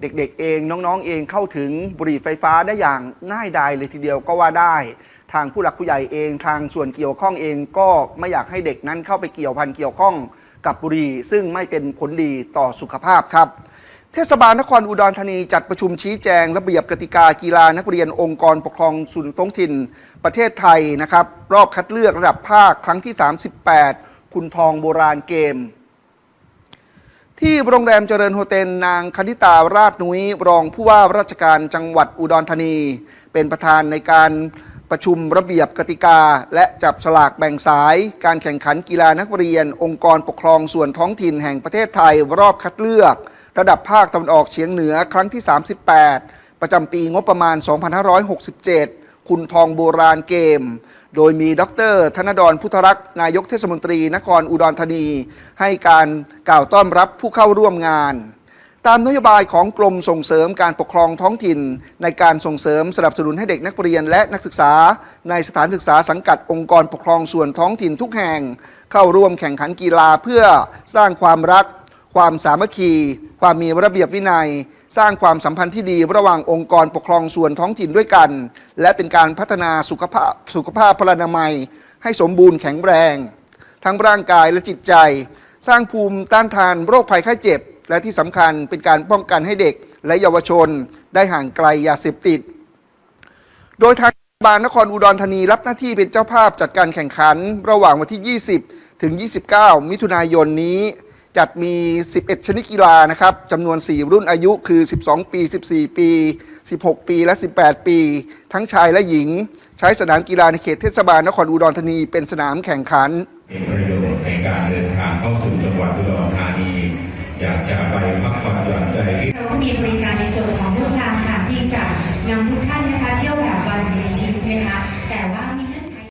เด็กๆเองน้องๆเองเข้าถึงบุหรี่ไฟฟ้าได้อย่างง่ายดายเลยทีเดียวก็ว่าได้ ทางผู้หลักผู้ใหญ่เองทางส่วนเกี่ยวข้องเองก็ไม่อยากให้เด็กนั้นเข้าไปเกี่ยวพันเกี่ยวข้องกับบุหรี่ซึ่งไม่เป็นผลดีต่อสุขภาพครับ เทศบาลนครอุดรธานีจัดประชุมชี้แจง ระเบียบกติกากีฬานักเรียนองค์กรปกครองส่วนท้องถิ่น ประเทศไทยนะครับ รอบคัดเลือกระดับภาคครั้งที่ 38 คุณทองโบราณเกม ที่โรงแรมเจริญโฮเทลนางคณิตาราชนุ้ยรองผู้ว่าราชการจังหวัดอุดรธานี เป็นประธานในการประชุมระเบียบกติกา และจับสลากแบ่งสาย การแข่งขันกีฬานักเรียน องค์กรปกครองส่วนท้องถิ่นแห่งประเทศไทยรอบคัดเลือก ระดับภาคตะวันออกเฉียงเหนือครั้งที่ 38 ประจำปีงบประมาณ 2567 คุณทองโบราณเกม โดยมีดร ธนดรพุทธรักษ์นายกเทศมนตรี นครอุดรธานี ให้การกล่าวต้อนรับผู้เข้าร่วมงาน ตามนโยบายของกรมส่งเสริมการปกครองท้องถิ่น ในการส่งเสริมสนับสนุนให้เด็กนักเรียนและนักศึกษา ในสถานศึกษาสังกัดองค์กรปกครองส่วนท้องถิ่นทุกแห่ง เข้าร่วมแข่งขันกีฬาเพื่อสร้างความรัก ความสามัคคี ความมีระเบียบวินัย สร้างความสัมพันธ์ที่ดีระหว่างองค์กรปกครองส่วนท้องถิ่นด้วยกัน และเป็นการพัฒนาสุขภาพสุขภาพพลานามัย ให้สมบูรณ์แข็งแรง ทั้งร่างกายและจิตใจ สร้างภูมิต้านทานโรคภัยไข้เจ็บ และที่สำคัญเป็นการป้องกันให้เด็กและเยาวชน ได้ห่างไกลยาเสพติด โดยทางบาลนครอุดรธานีรับหน้าที่เป็นเจ้าภาพจัดการแข่งขัน ระหว่างวันที่ 20 ถึง 29 มิถุนายนนี้ จัดมี 11 ชนิดกีฬานะครับจำนวน 4 รุ่นอายุคือ 12 ปี 14 ปี 16 ปี และ 18 ปี ทั้งชายและหญิง ใช้สนามกีฬาในเขตเทศบาลนครอุดรธานีเป็นสนามแข่งขันเป็นประโยชน์ในการเดินทางเข้าสู่จังหวัดอุดรธานี อยากจะไปพักผ่อนหย่อนใจที่เราก็มีบริการในส่วนของลูกงานค่ะที่จะนำทุก